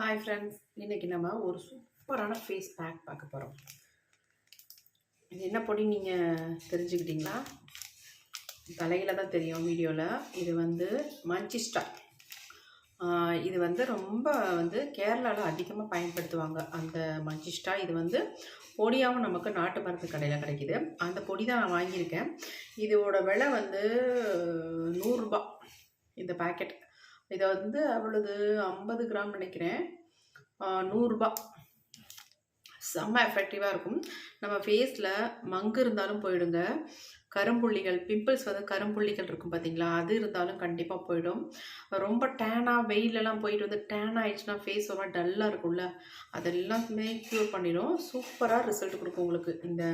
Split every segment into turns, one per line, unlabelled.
Hi friends இன்றைக்கி நம்ம ஒரு சூப்பரான ஃபேஸ் பேக் பார்க்க போகிறோம் இது என்ன பொடி நீங்கள் தெரிஞ்சுக்கிட்டீங்களா? தலையில் தான் தெரியும் வீடியோவில் இது வந்து மஞ்சிஸ்டா இது வந்து ரொம்ப வந்து கேரளாவில் அதிகமாக பயன்படுத்துவாங்க அந்த மஞ்சிஸ்டா இது வந்து பொடியாகவும் நமக்கு நாட்டு மருந்து கடையில் கிடைக்கிது. அந்த பொடி தான் நான் வாங்கியிருக்கேன். இதோட விலை வந்து நூறுரூபா இந்த பாக்கெட் இதை வந்து அவ்வளவு ஐம்பது கிராம் நினைக்கிறேன். நூறுரூபா செம்ம எஃபெக்டிவாக இருக்கும். நம்ம ஃபேஸில் மங்கு இருந்தாலும் போயிடுங்க. கரும்புள்ளிகள் பிம்பிள்ஸ் வந்து கரும்புள்ளிகள் இருக்கும் பார்த்தீங்களா அது இருந்தாலும் கண்டிப்பாக போயிடும். ரொம்ப டேனாக வெயிலெல்லாம் போயிட்டு வந்து டேன் ஆயிடுச்சுன்னா ஃபேஸ் ரொம்ப டல்லாக இருக்கும்ல. அதெல்லாமே க்யூர் பண்ணிடும். சூப்பராக ரிசல்ட் கொடுக்கும் உங்களுக்கு இந்த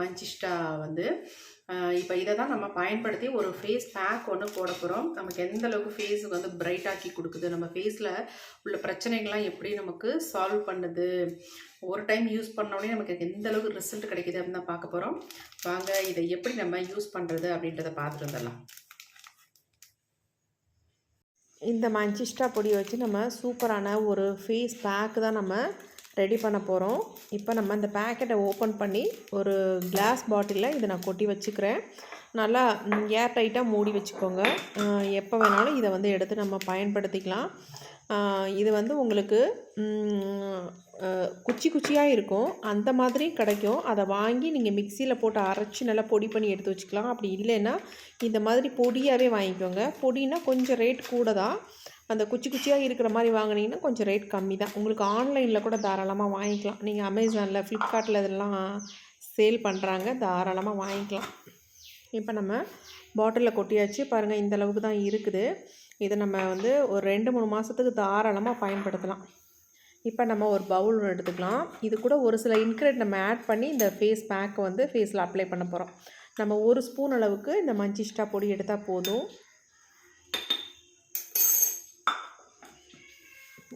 மஞ்சிஸ்டா வந்து. இப்போ இதை தான் நம்ம பயன்படுத்தி ஒரு ஃபேஸ் பேக் ஒன்று போட போகிறோம் நமக்கு எந்த அளவுக்கு ஃபேஸுக்கு வந்து பிரைட் ஆக்கி கொடுக்குது நம்ம ஃபேஸில் உள்ள பிரச்சனைகள்லாம் எப்படி நமக்கு சால்வ் பண்ணுது ஒரு டைம் யூஸ் பண்ணோடனே நமக்கு எந்த அளவுக்கு ரிசல்ட் கிடைக்குது அப்படின்னு தான் பார்க்க போகிறோம் வாங்க இதை எப்படி நம்ம யூஸ் பண்ணுறது அப்படின்றத பார்த்துட்டு வந்துடலாம்.
இந்த மஞ்சிஸ்டா பொடியை வச்சு நம்ம சூப்பரான ஒரு ஃபேஸ் பேக்கு தான் நம்ம ரெடி பண்ண போகிறோம் இப்போ நம்ம இந்த பேக்கெட்டை ஓப்பன் பண்ணி ஒரு கிளாஸ் பாட்டிலில் இதை நான் கொட்டி வச்சுக்கிறேன். நல்லா ஏர் டைட்டாக மூடி வச்சுக்கோங்க. எப்போ வேணாலும் இதை வந்து எடுத்து நம்ம பயன்படுத்திக்கலாம். இது வந்து உங்களுக்கு குச்சி குச்சியாக இருக்கும். அந்த மாதிரி கிடைக்கும். அதை வாங்கி நீங்கள் மிக்சியில் போட்டு அரைச்சி நல்லா பொடி பண்ணி எடுத்து வச்சுக்கலாம். அப்படி இல்லைன்னா இந்த மாதிரி பொடியாகவே வாங்கிக்கோங்க. பொடினா கொஞ்சம் ரேட் கூட தான். அந்த குச்சி குச்சியாக இருக்கிற மாதிரி வாங்கினீங்கன்னா கொஞ்சம் ரேட் கம்மி தான் உங்களுக்கு ஆன்லைனில் கூட தாராளமாக வாங்கிக்கலாம். நீங்கள் அமேசானில் ஃப்ளிப்கார்ட்டில் இதெல்லாம் சேல் பண்ணுறாங்க தாராளமாக வாங்கிக்கலாம். இப்போ நம்ம பாட்டிலில் கொட்டியாச்சு. பாருங்கள் இந்த அளவுக்கு தான் இருக்குது. இதை நம்ம வந்து ஒரு ரெண்டு மூணு மாதத்துக்கு தாராளமாக பயன்படுத்தலாம். இப்போ நம்ம ஒரு பவுல் ஒன்று எடுத்துக்கலாம். இது கூட ஒரு சில இன்க்ரீட் நம்ம ஆட் பண்ணி இந்த ஃபேஸ் பேக்கை வந்து ஃபேஸில் அப்ளை பண்ண போகிறோம் நம்ம ஒரு ஸ்பூன் அளவுக்கு இந்த மஞ்சிஷ்டா பொடி எடுத்தால் போதும்.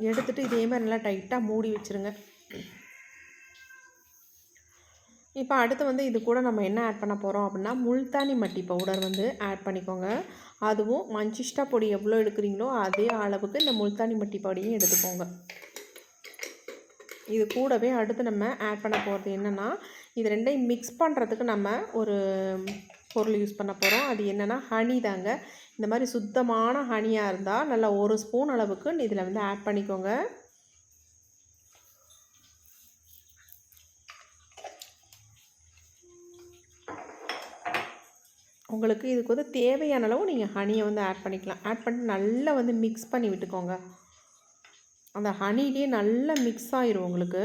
எடுத்துட்டு இதே மாதிரி நல்லா டைட்டாக மூடி வச்சுருங்க. இப்போ அடுத்து வந்து இது கூட நம்ம என்ன ஆட் பண்ண போகிறோம் அப்படின்னா முல்தானி மட்டி பவுடர் வந்து ஆட் பண்ணிக்கோங்க. அதுவும் மஞ்சிஷ்டா பொடி எவ்வளோ எடுக்கிறீங்களோ அதே அளவுக்கு இந்த முல்தானி மட்டி பொடியும் எடுத்துக்கோங்க. இது கூடவே அடுத்து நம்ம ஆட் பண்ண போகிறது என்னென்னா இது ரெண்டையும் மிக்ஸ் பண்ணுறதுக்கு நம்ம ஒரு பொருள் யூஸ் பண்ண போகிறோம் அது என்னென்னா ஹனி தாங்க. இந்த மாதிரி சுத்தமான ஹனியாக இருந்தால் நல்லா ஒரு ஸ்பூன் அளவுக்கு இதில் வந்து ஆட் பண்ணிக்கோங்க. உங்களுக்கு இதுக்கு வந்து தேவையான அளவு நீங்கள் ஹனியை வந்து ஆட் பண்ணிக்கலாம். ஆட் பண்ணிட்டு நல்லா வந்து மிக்ஸ் பண்ணி விட்டுக்கோங்க. அந்த ஹனிலேயே நல்லா மிக்ஸ் ஆயிரும் உங்களுக்கு.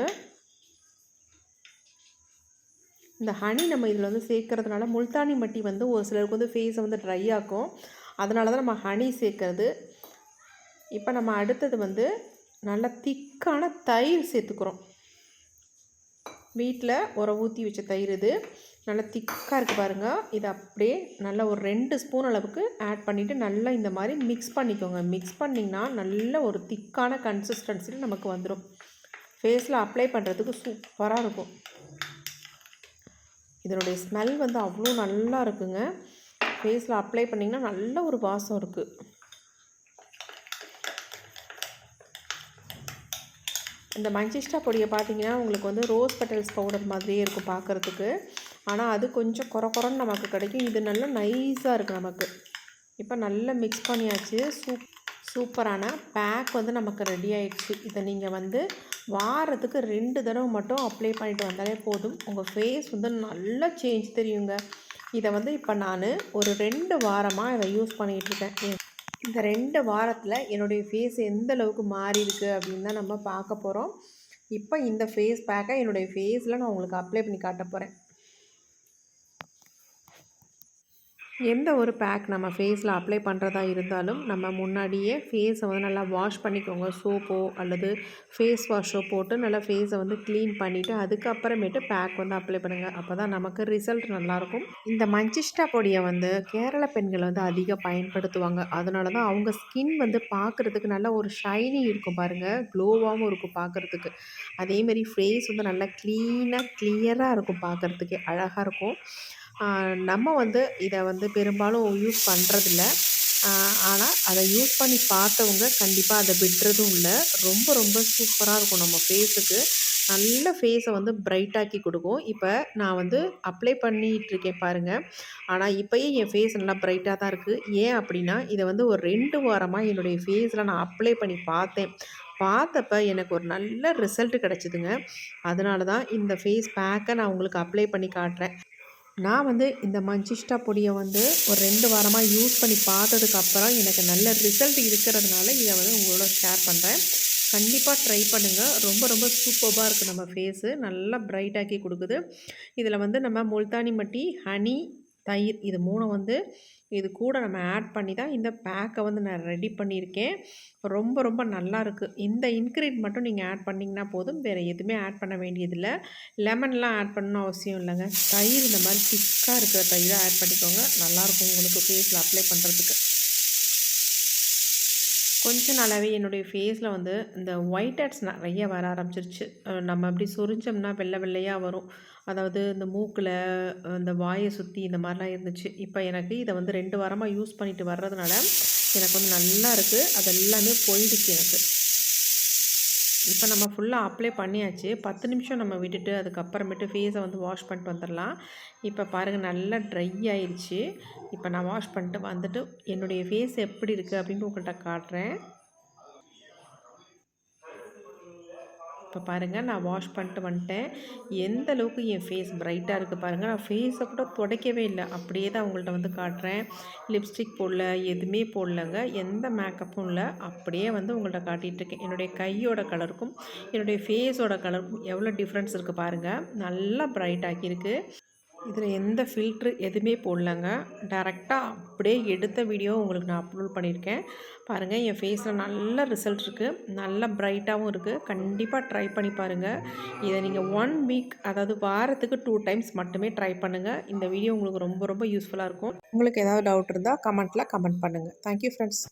இந்த ஹனி நம்ம இதில் வந்து சேர்க்கறதுனால முல்தானி மட்டி வந்து ஒரு சிலருக்கு வந்து ஃபேஸை வந்து ட்ரை ஆக்கும். அதனால தான் நம்ம ஹனி சேர்க்கறது. இப்போ நம்ம அடுத்தது வந்து நல்ல திக்கான தயிர் சேர்த்துக்கிறோம். வீட்டில் உரம் ஊற்றி வச்ச தயிர் இது. நல்லா திக்காக இருக்குது பாருங்கள் இது அப்படியே நல்லா ஒரு ரெண்டு ஸ்பூன் அளவுக்கு ஆட் பண்ணிவிட்டு நல்லா இந்த மாதிரி மிக்ஸ் பண்ணிக்கோங்க. மிக்ஸ் பண்ணிங்கன்னா நல்ல ஒரு திக்கான கன்சிஸ்டன்சியில் நமக்கு வந்துடும் ஃபேஸில் அப்ளை பண்ணுறதுக்கு சூப்பராக இருக்கும். இதனுடைய ஸ்மெல் வந்து அவ்வளோ நல்லா இருக்குங்க. ஃபேஸில் அப்ளை பண்ணிங்கன்னா நல்ல ஒரு வாசம் இருக்குது இந்த மஞ்சிஷ்டா பொடியை பார்த்தீங்கன்னா உங்களுக்கு வந்து ரோஸ் பெட்டல்ஸ் பவுடர் மாதிரியே இருக்கும் பார்க்குறதுக்கு. ஆனால் அது கொஞ்சம் குறை குறைன்னு நமக்கு கிடைக்கும். இது நல்லா நைஸாக இருக்குது நமக்கு. இப்போ நல்லா மிக்ஸ் பண்ணியாச்சு. சூப் சூப்பரான பேக் வந்து நமக்கு ரெடி ஆயிடுச்சு. இதை நீங்கள் வந்து வாரத்துக்கு ரெண்டு தடவை மட்டும் அப்ளை பண்ணிட்டு வந்தாலே போதும். உங்கள் ஃபேஸ் வந்து நல்லா சேஞ்ச் தெரியுங்க. இதை வந்து இப்போ நான் ஒரு ரெண்டு வாரமாக இதை யூஸ் பண்ணிகிட்ருக்கேன் இந்த ரெண்டு வாரத்தில் என்னுடைய ஃபேஸ் எந்த அளவுக்கு மாறி இருக்குது அப்படின்னு தான் நம்ம பார்க்க போகிறோம் இப்போ இந்த ஃபேஸ் பேக்கை என்னுடைய ஃபேஸில் நான் உங்களுக்கு அப்ளை பண்ணி காட்ட போகிறேன் எந்த ஒரு பேக் நம்ம ஃபேஸில் அப்ளை பண்ணுறதா இருந்தாலும் நம்ம முன்னாடியே ஃபேஸை வந்து நல்லா வாஷ் பண்ணிக்கோங்க. சோப்போ அல்லது ஃபேஸ் வாஷோ போட்டு நல்லா ஃபேஸை வந்து க்ளீன் பண்ணிவிட்டு அதுக்கப்புறமேட்டு பேக் வந்து அப்ளை பண்ணுங்கள் அப்போ தான் நமக்கு ரிசல்ட் நல்லாயிருக்கும். இந்த மஞ்சிஷ்டா பொடியை வந்து கேரள பெண்கள் வந்து அதிகம் பயன்படுத்துவாங்க. அதனால தான் அவங்க ஸ்கின் வந்து பார்க்குறதுக்கு நல்ல ஒரு ஷைனிங் இருக்கும் பாருங்கள் க்ளோவாகவும் இருக்கும் பார்க்குறதுக்கு அதேமாரி ஃபேஸ் வந்து நல்லா க்ளீனாக க்ளியராக இருக்கும் பார்க்குறதுக்கே அழகாக இருக்கும். நம்ம வந்து இதை வந்து பெரும்பாலும் யூஸ் பண்ணுறதில்ல ஆனால் அதை யூஸ் பண்ணி பார்த்தவங்க கண்டிப்பாக அதை விட்டுறதும் இல்லை. ரொம்ப ரொம்ப சூப்பராக இருக்கும் நம்ம ஃபேஸுக்கு நல்ல ஃபேஸை வந்து பிரைட்டாக்கி கொடுக்கும். இப்போ நான் வந்து அப்ளை பண்ணிகிட்ருக்கேன் பாருங்கள் ஆனால் இப்போயே என் ஃபேஸ் நல்லா பிரைட்டாக தான் இருக்குது ஏன் அப்படின்னா இதை வந்து ஒரு ரெண்டு வாரமாக என்னுடைய ஃபேஸில் நான் அப்ளை பண்ணி பார்த்தேன். பார்த்தப்ப எனக்கு ஒரு நல்ல ரிசல்ட் கிடச்சிதுங்க. அதனால தான் இந்த ஃபேஸ் பேக்கை நான் உங்களுக்கு அப்ளை பண்ணி காட்டுறேன். நான் வந்து இந்த மஞ்சிஷ்டா பொடியை வந்து ஒரு ரெண்டு வாரமாக யூஸ் பண்ணி பார்த்ததுக்கப்புறம் எனக்கு நல்ல ரிசல்ட் இருக்கிறதுனால இதை வந்து உங்களோட ஷேர் பண்ணுறேன் கண்டிப்பாக ட்ரை பண்ணுங்கள் ரொம்ப ரொம்ப சூப்பராக இருக்குது நம்ம ஃபேஸு நல்லா ப்ரைட்டாக்கி கொடுக்குது. இதில் வந்து நம்ம முல்தானி மட்டி ஹனி தயிர் இது மூணு வந்து இது கூட நம்ம ஆட் பண்ணி தான் இந்த பேக்கை வந்து நான் ரெடி பண்ணியிருக்கேன். ரொம்ப ரொம்ப நல்லா இருக்குது இந்த இன்க்ரீட் மட்டும் நீங்கள் ஆட் பண்ணிங்கன்னா போதும். வேறு எதுவுமே ஆட் பண்ண வேண்டியதில்லை. லெமன்லாம் ஆட் பண்ணணும் அவசியம் இல்லைங்க. தயிர் இந்த மாதிரி திக்காக இருக்கிற தயிராக ஆட் பண்ணிக்கோங்க. நல்லாயிருக்கும் உங்களுக்கு ஃபேஸில் அப்ளை பண்ணுறதுக்கு கொஞ்ச நாளாகவே என்னுடைய ஃபேஸில் வந்து இந்த ஒயிட் ஹெட்ஸ் நிறைய வர ஆரம்பிச்சிருச்சு. நம்ம அப்படி சொரிஞ்சோம்னா வெள்ளை வெள்ளையாக வரும். அதாவது இந்த மூக்கில் இந்த வாயை சுற்றி இந்த மாதிரிலாம் இருந்துச்சு. இப்போ எனக்கு இதை வந்து ரெண்டு வாரமாக யூஸ் பண்ணிட்டு வர்றதுனால எனக்கு வந்து நல்லா இருக்குது அதெல்லாமே போயிடுச்சு எனக்கு. இப்போ நம்ம ஃபுல்லாக அப்ளை பண்ணியாச்சு. பத்து நிமிஷம் நம்ம விட்டுட்டு அதுக்கப்புறமேட்டு ஃபேஸை வந்து வாஷ் பண்ணிட்டு வந்துடலாம். இப்போ பாருங்கள் நல்லா ட்ரை ஆயிடுச்சு இப்போ நான் வாஷ் பண்ணிட்டு வந்துட்டு என்னுடைய ஃபேஸ் எப்படி இருக்குது அப்படின்னு உங்கள்கிட்ட காட்டுறேன். இப்போ பாருங்கள் நான் வாஷ் பண்ணிட்டு வந்துட்டேன். எந்த அளவுக்கு என் ஃபேஸ் பிரைட்டாக இருக்குது பாருங்கள் நான் ஃபேஸை கூட துடைக்கவே இல்லை. அப்படியே தான் உங்கள்கிட்ட வந்து காட்டுறேன். லிப்ஸ்டிக் போடல எதுவுமே போடலங்க. எந்த மேக்கப்பும் இல்லை. அப்படியே வந்து உங்கள்கிட்ட காட்டிகிட்ருக்கேன் என்னுடைய கையோட கலருக்கும் என்னுடைய ஃபேஸோட கலருக்கும் எவ்வளோ டிஃப்ரென்ஸ் இருக்குது பாருங்கள் நல்லா பிரைட் ஆக்கியிருக்கு இதில் எந்த ஃபில்ட்ரு எதுவுமே போடலங்க. டேரெக்டாக அப்படியே எடுத்த வீடியோ உங்களுக்கு நான் அப்லோட் பண்ணியிருக்கேன். பாருங்கள் என் ஃபேஸில் நல்ல ரிசல்ட் இருக்குது நல்ல ப்ரைட்டாகவும் இருக்குது கண்டிப்பாக ட்ரை பண்ணி பாருங்கள் இதை நீங்கள் ஒன் வீக் அதாவது வாரத்துக்கு டூ டைம்ஸ் மட்டுமே ட்ரை பண்ணுங்கள் இந்த வீடியோ உங்களுக்கு ரொம்ப ரொம்ப யூஸ்ஃபுல்லாக இருக்கும். உங்களுக்கு ஏதாவது டவுட் இருந்தால் கமெண்ட்டில் கமெண்ட் பண்ணுங்கள் தேங்க்யூ ஃப்ரெண்ட்ஸ்